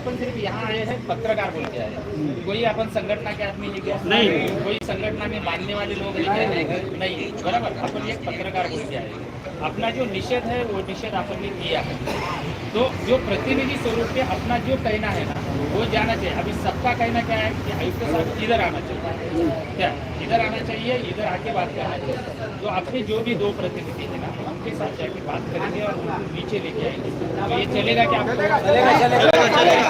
अपन सिर्फ़ यहाँ आए हैं पत्रकार बोल के आए हैं। कोई अपन संगठना के आदमी लेके आए नहीं। कोई संगठना में मानने वाले लोग लेके आए नहीं। है बराबर अपन एक पत्रकार बोल के आए अपना जो निषेध है वो निषेध अपन ने किया है। तो जो प्रतिनिधि स्वरूप पे अपना जो कहना है ना वो जाना चाहिए। अभी सबका कहना क्या है कि आयुक्त साहब इधर आना चाहिए। क्या? इधर आना चाहिए इधर आके बात करना चाहिए। तो अपने जो भी दो प्रतिनिधि है ना उनके साथ जाके बात करेंगे और उनको नीचे लेके आएँगे। तो ये चलेगा क्या? आपको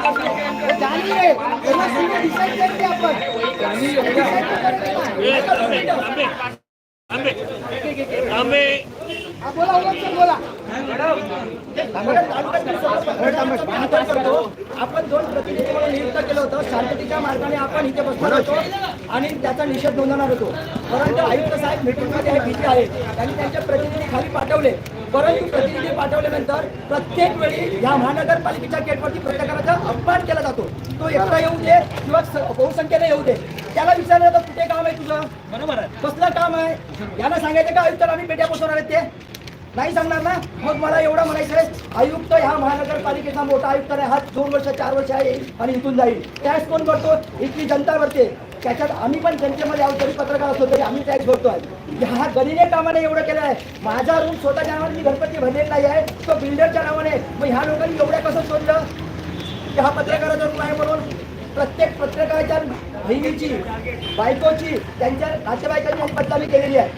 आंबे आंबे आपण दोन प्रतिनिधी म्हणून नियुक्त केलं होतं. शांततेच्या मार्गाने आपण इथे बसणार होतो आणि त्याचा निषेध नोंदवणार होतो. परंतु आयुक्त साहेब मीटिंगमध्ये हे भीती आहे. त्यांनी त्यांचे प्रतिनिधी खाली पाठवले. परंतु प्रतिनिधी पाठवल्यानंतर प्रत्येक वेळी या महानगरपालिकेच्या गेटवरती पत्रकाराचा अपमान केला जातो. तो एकटा येऊ दे किंवा बहुसंख्येने येऊ दे. त्याला विचारलं तर कुठे काम आहे तुझं? बरोबर आहे. कसलं काम आहे? यांना सांगायचं का आयुक्ताला आम्ही पेट्या बसवणार आहेत ते? नाही सांगणार ना? मग मला एवढं म्हणायचं आहे आयुक्त ह्या महानगरपालिकेचा मोठा आयुक्त आहे हा दोन वर्ष चार वर्ष आहे आणि इथून जाईल. टॅक्स कोण भरतो? इथली जनता भरते. त्याच्यात आम्ही पण जनतेमध्ये आहोत तरी पत्रकार असतो तरी आम्ही टॅक्स आहे ह्या गणिने कामाने एवढं केलं आहे. माझा रूम स्वतःच्या नावाने मी गणपती भरलेला नाही आहे तो बिल्डरच्या नावाने. मग ह्या लोकांनी एवढ्या कसं सोडलं? की हा पत्रकाराचा रूम आहे म्हणून. प्रत्येक पत्रकाराच्या बहिणीची बायकोची त्यांच्या नातेवाईकांची यांनी बदनामी केलेली आहे.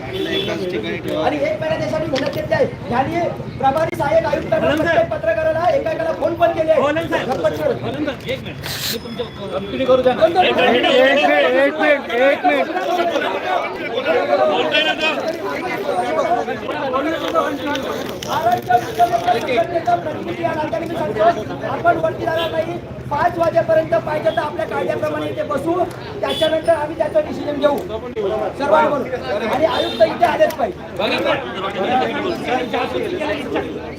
आणि एक महिना देशाची मेहनत घेतली आहे. यांनी प्रभारी सहाय्यक आयुक्तांना प्रत्येक पत्रकाराला एकाएकाला फोन पण केले. साहेब एक मिनिट. मी तुमच्या कंटिन्यू करू द्या ना. दोन- दोन- महाराष्ट्र मुख्यमंत्री संघटनेचा प्रतिनिधी या नात्याने मी सांगतो, आपण वरती जाणार नाही पाच वाजेपर्यंत पाहिजे तर आपल्या कायद्याप्रमाणे इथे बसू त्याच्यानंतर आम्ही त्याचं डिसिजन घेऊ सर्वांवर आणि आयुक्त इथे आलेच पाहिजे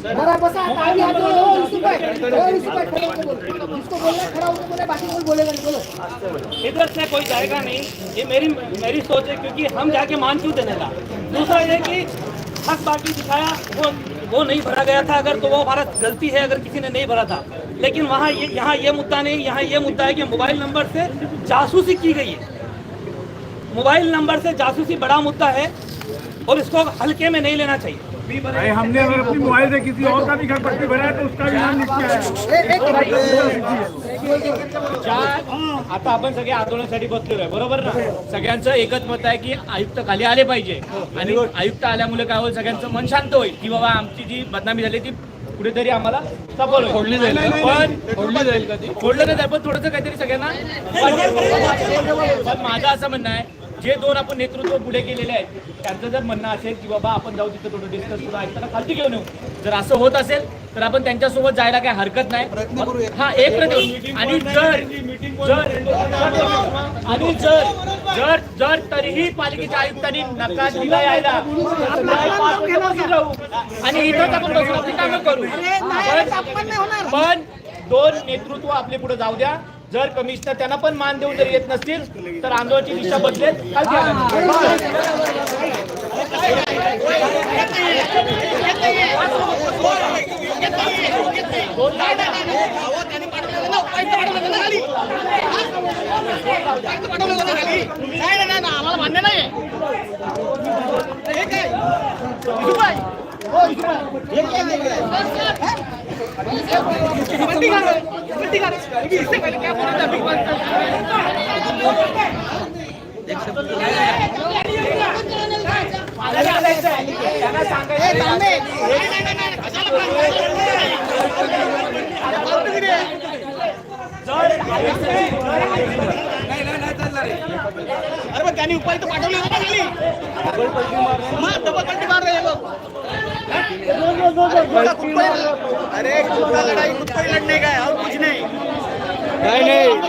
जरा बसा आगे हाथ जोड़ो ओ यूसुफ भाई ओ यूसुफ भाई खड़े होकर बोलो इसको बोलना खड़ा होकर बोले बाकी कोई बोलेगा नहीं बोलो इधर से कोई जाएगा नहीं ये मेरी मेरी सोच है क्योंकि हम जाके मान क्यों देने का दूसरा ये कि हक बाकी दिखाया वो वो नहीं भरा गया था अगर तो वो हमारा गलती है अगर किसी ने नहीं भरा था। लेकिन वहाँ ये यहाँ ये मुद्दा नहीं, यहाँ ये मुद्दा है कि मोबाइल नंबर से जासूसी की गई है। मोबाइल नंबर से जासूसी बड़ा मुद्दा है और इसको हल्के में नहीं लेना चाहिए। भाई हमने अगर अपनी मोबाइल से किसी और का भी घर पट्टी भरा है तो उसका भी नाम लिख आता आपण सगळे आंदोलनासाठी बसलेलो आहे बरोबर ना? सगळ्यांचं एकच मत आहे की आयुक्त खाली आले पाहिजे. आणि आयुक्त आल्यामुळे काय होईल सगळ्यांचं मन शांत होईल की बाबा आमची जी बदनामी झाली ती कुठेतरी आम्हाला सफल होईल. फोडली जाईल. पण फोडली जाईल कधी? फोडलं नाही जाईल पण थोडंसं काहीतरी सगळ्यांना पण माझं असं म्हणणं आहे जे दोन आपण नेतृत्व पुढे केलेले आहेत त्यांचं जर म्हणणं असेल की बाबा आपण जाऊ तिथं थोडं डिस्कस करू ऐकताना खालती घेऊन येऊ. जर असं होत असेल तर आपण त्यांच्यासोबत जायला काही हरकत नाही. हा एक आणि जर जर आणि जर जर जर तरीही पालिकेच्या आयुक्तांनी नकार दिला यायला राहू. आणि इथंच आपण बसून आपली कामं करू पण दोन नेतृत्व आपले पुढे जाऊ द्या. जर कमिशनर त्यांना पण मान देऊन जर येत नसतील तर आंदोलनाची दिशा बदलेल. मान्य नाही अरे पण त्यांनी उपाय तर पाठवले होते खाली मग डबल पलटी मारले रहे अरे कुत्ता लड़ाई कुत्ता ही लड़ने का है और कुछ नहीं नहीं नहीं